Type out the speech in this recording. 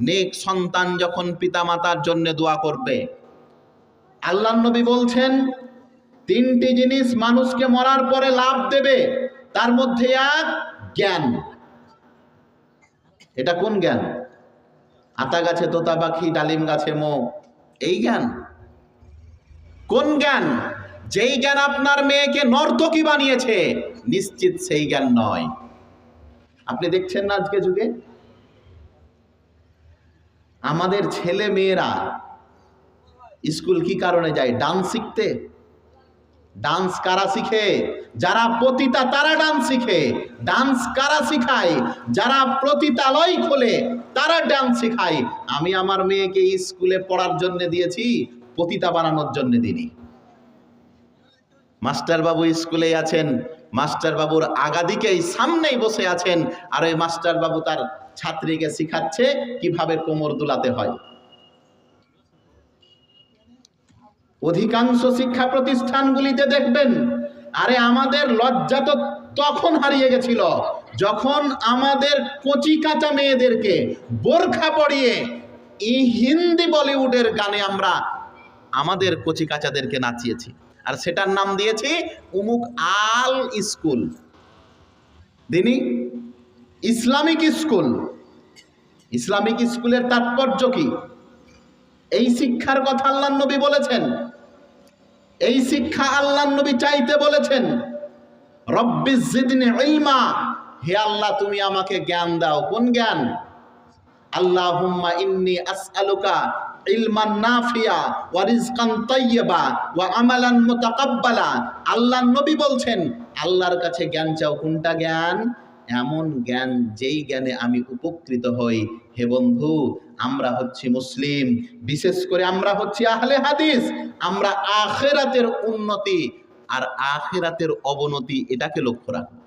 নেক সন্তান যখন পিতামাতার জন্য দোয়া করবে। আল্লাহ নবী বলছেন, তিনটি জিনিস মানুষকে মরার পরে লাভ দেবে, তার মধ্যে এক, জ্ঞান। এটা কোন জ্ঞান? আতা গাছে, তোতা পাখি, ডালিম গাছে মো এই জ্ঞান। কোন জ্ঞান? যেই জ্ঞান আপনার মেয়েকে নর্তকী বানিয়েছে, নিশ্চিত সেই জ্ঞান নয়। আপনি দেখছেন না আজকে যুগে? আমাদের ছেলে মেয়েরা স্কুল কি কারণে যায়? ডান্স শিখতে? ডান্স কারা শিখে? যারা পতিতা, তারা ডান্স শিখে। ডান্স কারা শিখায়? যারা প্রতিতালয় খোলে, তারা ডান্স শিখায়। আমি আমার মেয়েকে স্কুলে পড়ার জন্য দিয়েছি, পতিতা বানানোর জন্য দিনি মাস্টার বাবু স্কুলে আছেন। মাস্টার বাবুর আগাদিকেই সামনেই বসে আছেন। আর ওই মাস্টার বাবু তার ছাত্রীকে শিখাচ্ছে কীভাবে কোমর দুলাতে হয়। অধিকাংশ শিক্ষা প্রতিষ্ঠানগুলিতে দেখবেন, আরে আমাদের লজ্জা তো তখন হারিয়ে গেছিল, যখন আমাদের কচি কাঁচা মেয়েদেরকে বোরখা পরিয়ে এই হিন্দি বলিউডের গানে আমরা আমাদের কচি কাচাদেরকে নাচিয়েছি। আর সেটার নাম দিয়েছি উমুক আল স্কুল। দিনী, ইসলামিক স্কুল। ইসলামিক স্কুলের তাৎপর্য কি? এই শিক্ষার কথা আল্লাহ নবী বলেছেন। এই শিক্ষা আল্লাহ নবী চাইতে বলেছেন। রব্বি জিদনি ইলমা। হে আল্লাহ, তুমি আমাকে জ্ঞান দাও। কোন জ্ঞান? আল্লাহুম্মা ইন্নি আসআলুকা ইলমান নাফিয়া ওয়া রিজকান তাইয়্যিবা ওয়া আমালান মুতাকাব্বালা। আল্লাহ নবী বলছেন, আল্লাহর কাছে জ্ঞান চাও, কোনটা জ্ঞান? এমন জ্ঞান যেই জ্ঞানে আমি উপকৃত হই। হে বন্ধু, আমরা হচ্ছি মুসলিম। বিশেষ করে আমরা হচ্ছি আহলে হাদিস। আমরা আখেরাতের উন্নতি আর আখেরাতের অবনতি এটাকে লক্ষ্য রাখব।